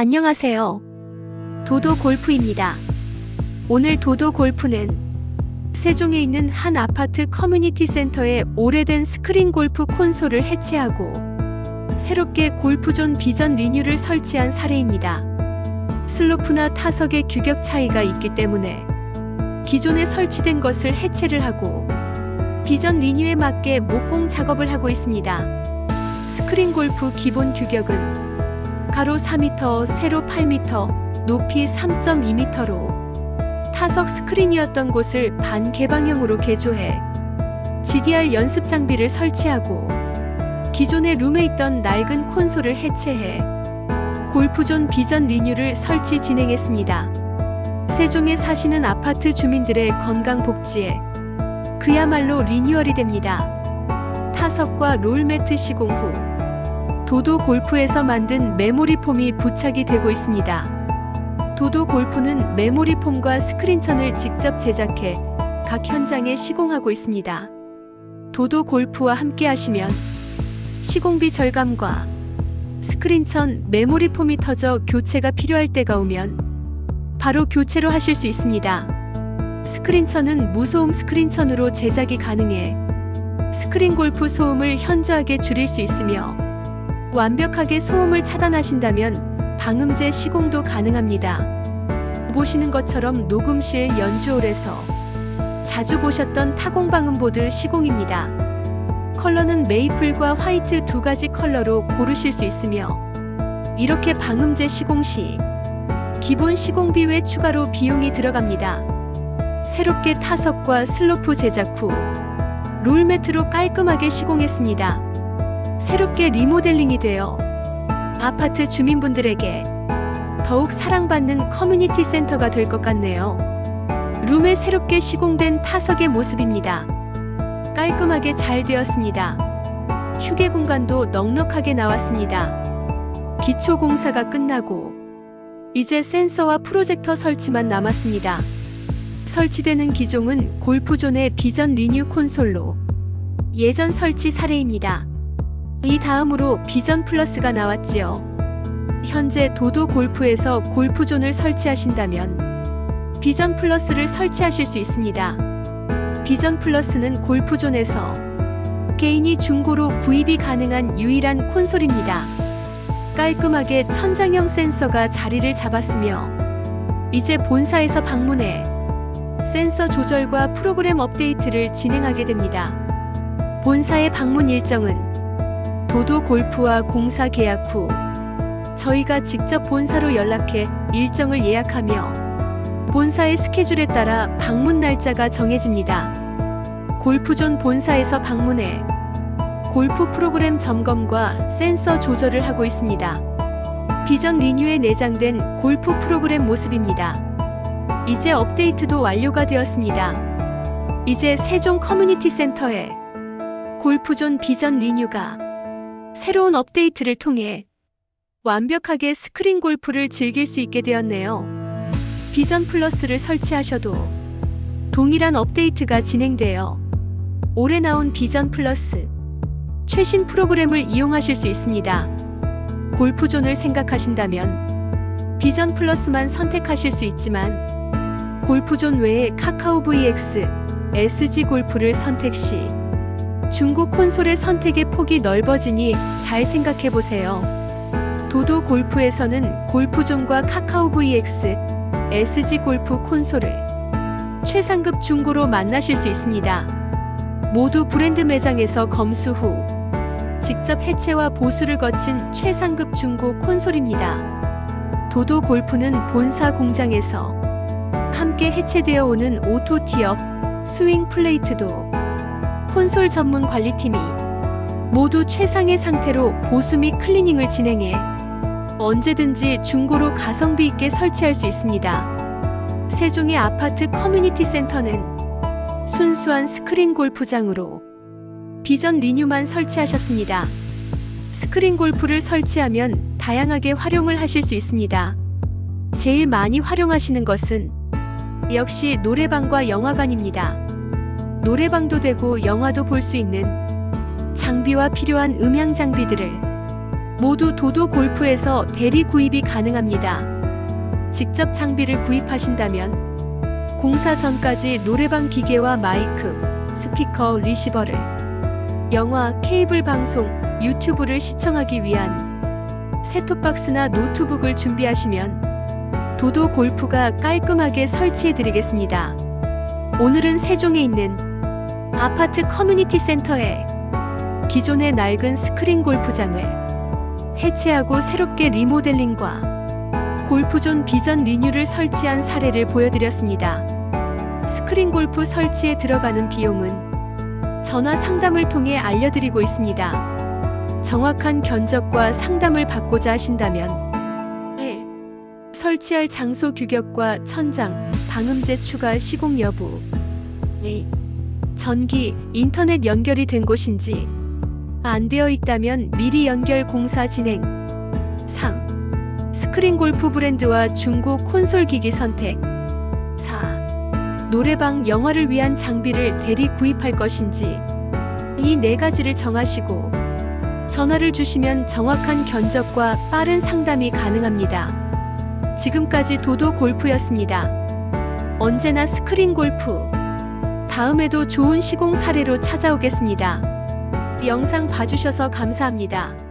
안녕하세요. 도도 골프입니다. 오늘 도도 골프는 세종에 있는 한 아파트 커뮤니티 센터에 오래된 스크린 골프 콘솔을 해체하고 새롭게 골프존 비전 리뉴를 설치한 사례입니다. 슬로프나 타석의 규격 차이가 있기 때문에 기존에 설치된 것을 해체를 하고 비전 리뉴에 맞게 목공 작업을 하고 있습니다. 스크린 골프 기본 규격은 가로 4m, 세로 8m, 높이 3.2m로 타석 스크린이었던 곳을 반개방형으로 개조해 GDR 연습 장비를 설치하고 기존의 룸에 있던 낡은 콘솔을 해체해 골프존 비전 리뉴를 설치 진행했습니다. 세종에 사시는 아파트 주민들의 건강 복지에 그야말로 리뉴얼이 됩니다. 타석과 롤매트 시공 후 도도 골프에서 만든 메모리 폼이 부착이 되고 있습니다. 도도 골프는 메모리 폼과 스크린천을 직접 제작해 각 현장에 시공하고 있습니다. 도도 골프와 함께 하시면 시공비 절감과 스크린천 메모리 폼이 터져 교체가 필요할 때가 오면 바로 교체로 하실 수 있습니다. 스크린천은 무소음 스크린천으로 제작이 가능해 스크린 골프 소음을 현저하게 줄일 수 있으며 완벽하게 소음을 차단하신다면 방음제 시공도 가능합니다. 보시는 것처럼 녹음실 연주홀에서 자주 보셨던 타공방음보드 시공입니다. 컬러는 메이플과 화이트 두 가지 컬러로 고르실 수 있으며 이렇게 방음제 시공 시 기본 시공비 외 추가로 비용이 들어갑니다. 새롭게 타석과 슬로프 제작 후 롤매트로 깔끔하게 시공했습니다. 새롭게 리모델링이 되어 아파트 주민분들에게 더욱 사랑받는 커뮤니티 센터가 될 것 같네요. 룸에 새롭게 시공된 타석의 모습입니다. 깔끔하게 잘 되었습니다. 휴게 공간도 넉넉하게 나왔습니다. 기초 공사가 끝나고 이제 센서와 프로젝터 설치만 남았습니다. 설치되는 기종은 골프존의 비전 리뉴 콘솔로 예전 설치 사례입니다. 이 다음으로 비전 플러스가 나왔지요. 현재 도도 골프에서 골프존을 설치하신다면 비전 플러스를 설치하실 수 있습니다. 비전 플러스는 골프존에서 개인이 중고로 구입이 가능한 유일한 콘솔입니다. 깔끔하게 천장형 센서가 자리를 잡았으며 이제 본사에서 방문해 센서 조절과 프로그램 업데이트를 진행하게 됩니다. 본사의 방문 일정은 도도 골프와 공사 계약 후 저희가 직접 본사로 연락해 일정을 예약하며 본사의 스케줄에 따라 방문 날짜가 정해집니다. 골프존 본사에서 방문해 골프 프로그램 점검과 센서 조절을 하고 있습니다. 비전 리뉴에 내장된 골프 프로그램 모습입니다. 이제 업데이트도 완료가 되었습니다. 이제 세종 커뮤니티 센터에 골프존 비전 리뉴가 새로운 업데이트를 통해 완벽하게 스크린 골프를 즐길 수 있게 되었네요. 비전 플러스를 설치하셔도 동일한 업데이트가 진행되어 올해 나온 비전 플러스 최신 프로그램을 이용하실 수 있습니다. 골프존을 생각하신다면 비전 플러스만 선택하실 수 있지만 골프존 외에 카카오 VX, SG 골프를 선택 시 중고 콘솔의 선택의 폭이 넓어지니 잘 생각해 보세요. 도도 골프에서는 골프존과 카카오 VX, SG 골프 콘솔을 최상급 중고로 만나실 수 있습니다. 모두 브랜드 매장에서 검수 후 직접 해체와 보수를 거친 최상급 중고 콘솔입니다. 도도 골프는 본사 공장에서 함께 해체되어 오는 오토 티업, 스윙 플레이트도 콘솔 전문 관리팀이 모두 최상의 상태로 보수 및 클리닝을 진행해 언제든지 중고로 가성비 있게 설치할 수 있습니다. 세종의 아파트 커뮤니티 센터는 순수한 스크린 골프장으로 비전 리뉴만 설치하셨습니다. 스크린 골프를 설치하면 다양하게 활용을 하실 수 있습니다. 제일 많이 활용하시는 것은 역시 노래방과 영화관입니다. 노래방도 되고 영화도 볼 수 있는 장비와 필요한 음향 장비들을 모두 도도 골프에서 대리 구입이 가능합니다. 직접 장비를 구입하신다면 공사 전까지 노래방 기계와 마이크, 스피커, 리시버를 영화, 케이블 방송, 유튜브를 시청하기 위한 셋톱박스나 노트북을 준비하시면 도도 골프가 깔끔하게 설치해 드리겠습니다. 오늘은 세종에 있는 아파트 커뮤니티 센터에 기존의 낡은 스크린 골프장을 해체하고 새롭게 리모델링과 골프존 비전 리뉴를 설치한 사례를 보여드렸습니다. 스크린 골프 설치에 들어가는 비용은 전화 상담을 통해 알려드리고 있습니다. 정확한 견적과 상담을 받고자 하신다면 1. 설치할 장소 규격과 천장, 방음제 추가 시공 여부 2. 전기, 인터넷 연결이 된 곳인지 안 되어 있다면 미리 연결 공사 진행 3. 스크린 골프 브랜드와 중고 콘솔 기기 선택 4. 노래방 영화를 위한 장비를 대리 구입할 것인지 이 네 가지를 정하시고 전화를 주시면 정확한 견적과 빠른 상담이 가능합니다. 지금까지 도도 골프였습니다. 언제나 스크린 골프. 다음에도 좋은 시공 사례로 찾아오겠습니다. 영상 봐주셔서 감사합니다.